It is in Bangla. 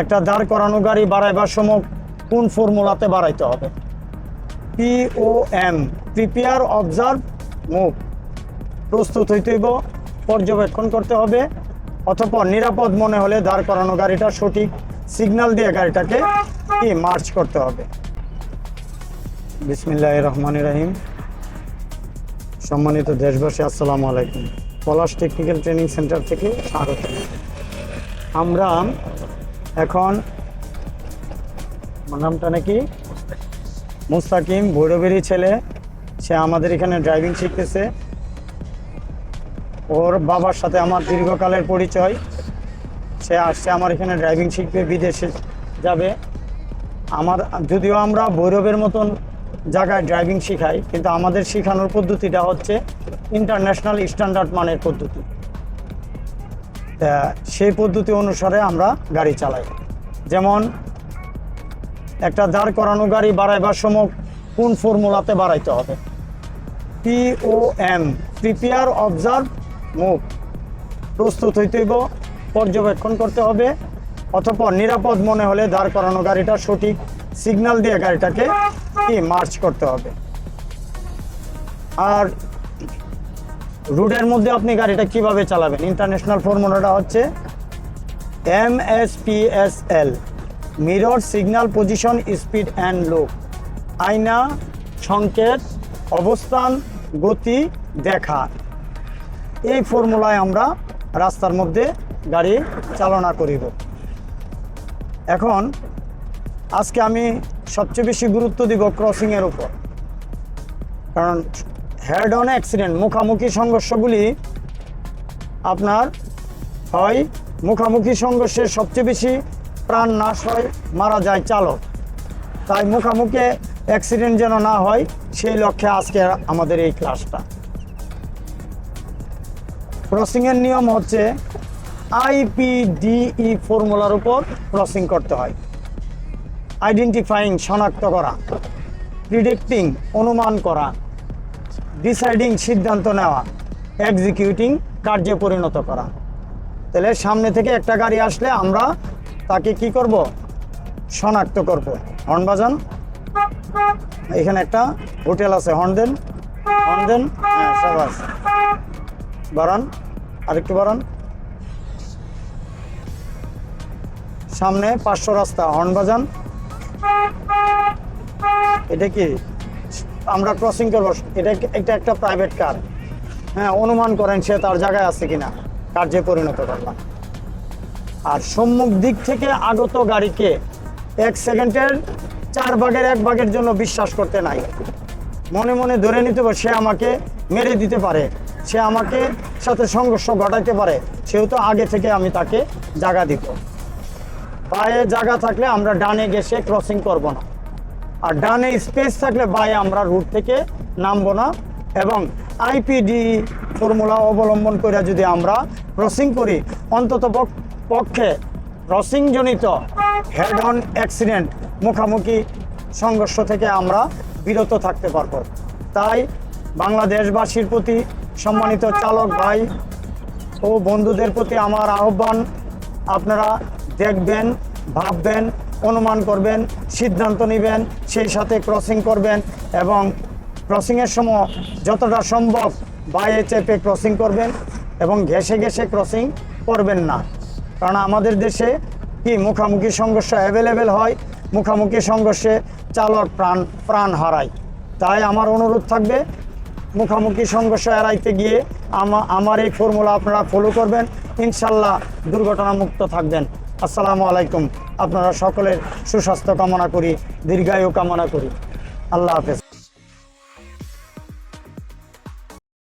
একটা দাঁড় করানো গাড়ি বাড়াইবার সময় কোন ফর্মুলাতে বাড়াইতে হবে? P O M prepare observe move প্রস্তুত হইতে হইব, পর্যবেক্ষণ করতে হবে অথবা নিরাপদ মনে হলে দাঁড় করানো গাড়িটা সঠিক সিগন্যাল দিয়ে গাড়িটাকে কি মার্চ করতে হবে। বিসমিল্লাহ রহমান রাহিম। সম্মানিত দেশবাসী, আসসালামু আলাইকুম। পলাশ টেকনিক্যাল ট্রেনিং সেন্টার থেকে স্বাগত। আমরা এখন নামটা নাকি? মুস্তাকিম, ভৈরবেরই ছেলে। সে আমাদের এখানে ড্রাইভিং শিখতেছে। ওর বাবার সাথে আমার দীর্ঘকালের পরিচয়। সে আসছে আমার এখানে ড্রাইভিং শিখবে, বিদেশে যাবে। আমার, যদিও আমরা ভৈরবের মতন জায়গায় ড্রাইভিং শেখাই, কিন্তু আমাদের শেখানোর পদ্ধতিটা হচ্ছে ইন্টারন্যাশনাল স্ট্যান্ডার্ড মানের পদ্ধতি। সেই পদ্ধতি অনুসারে আমরা গাড়ি চালাই। যেমন, একটা দাঁড় করানো গাড়ি বাড়াইবার সময় কোন ফর্মুলাতে বাড়াইতে হবে? P O M prepare observe move প্রস্তুত হইতে হইব, পর্যবেক্ষণ করতে হবে অথবা নিরাপদ মনে হলে দাঁড় করানো গাড়িটা সঠিক সিগন্যাল দিয়ে গাড়িটাকে কি মার্চ করতে হবে। আর রুটের মধ্যে আপনি গাড়িটা কীভাবে চালাবেন? ইন্টারন্যাশনাল ফর্মুলাটা হচ্ছে M S P S L mirror signal position speed and look আয়না, সংকেত, অবস্থান, গতি, দেখা। এই ফর্মুলায় আমরা রাস্তার মধ্যে গাড়ি চালনা করিব। এখন আজকে আমি সবচেয়ে বেশি গুরুত্ব দিব ক্রসিংয়ের উপর। কারণ হেড অন অ্যাক্সিডেন্ট মুখামুখি সংঘর্ষগুলি আপনার হয়। মুখামুখি সংঘর্ষে সবচেয়ে বেশি প্রাণ নাশ হয়, মারা যায় চালক। তাই মুখামুখি অ্যাক্সিডেন্ট যেন না হয়, সেই লক্ষ্যে আজকে আমাদের এই ক্লাসটা ক্রসিংয়ের নিয়ম হচ্ছে আইপিডিই ফর্মুলার উপর ক্রসিং করতে হয়। আইডেন্টিফাইং শনাক্ত করা। প্রিডিক্টিং অনুমান করা। ডিসাইডিং সিদ্ধান্ত নেওয়া এক্সিকিউটিং কার্যে পরিণত করা। তাহলে সামনে থেকে একটা গাড়ি আসলে আমরা তাকে কি করব? শনাক্ত করব। হর্ন বাজান, এখানে একটা হোটেল আছে, হর্ন দেন। হর্ন দেন হ্যাঁ সবাস বাড়ান আরেকটু বাড়ান সামনে পাঁচশো রাস্তা, হর্ন বাজান। এটা কি? আমরা ক্রসিং করব। এটা এটা একটা প্রাইভেট কার হ্যাঁ অনুমান করেন সে তার জায়গায় আছে কিনা। কার্যে পরিণত করলাম আর সম্মুখ দিক থেকে আগত গাড়িকে এক সেকেন্ডের চার ভাগের এক ভাগের জন্য বিশ্বাস করতে নাই। মনে মনে ধরে নিতে পারে সে আমাকে মেরে দিতে পারে। সে আমাকে সাথে সংঘর্ষ ঘটাইতে পারে। সেহেতু আগে থেকে আমি তাকে জায়গা দিব। পায়ে জায়গা থাকলে আমরা ডানে গেছে ক্রসিং করব না। আর ডানে স্পেস থাকলে বায়ে আমরা রুট থেকে নামবো না। এবং আইপিডি ফর্মুলা অবলম্বন করে যদি আমরা ক্রসিং করি, অন্তত পক- পক্ষে ক্রসিংজনিত হেড অন অ্যাক্সিডেন্ট মুখামুখি সংঘর্ষ থেকে আমরা বিরত থাকতে পারব। তাই বাংলাদেশবাসীর প্রতি সম্মানিত চালক ভাই ও বন্ধুদের প্রতি আমার আহ্বান, আপনারা দেখবেন, ভাববেন অনুমান করবেন, সিদ্ধান্ত নেবেন, সেই সাথে ক্রসিং করবেন এবং ক্রসিংয়ের সময় যতটা সম্ভব বাইরে চেপে ক্রসিং করবেন এবং ঘেসে ঘেসে ক্রসিং করবেন না। কারণ আমাদের দেশে কি মুখামুখি সংঘর্ষ অ্যাভেলেবেল হয়, মুখামুখি সংঘর্ষে চালক প্রাণ প্রাণ হারায়। তাই আমার অনুরোধ থাকবে, মুখামুখি সংঘর্ষ এড়াইতে গিয়ে আমা- আমার এই ফর্মুলা আপনারা ফলো করবেন, ইনশাল্লাহ দুর্ঘটনামুক্ত থাকবেন। আসসালামু আলাইকুম। আপনারা সকলের সুস্বাস্থ্য কামনা করি দীর্ঘায়ু কামনা করি। আল্লাহ হাফেজ।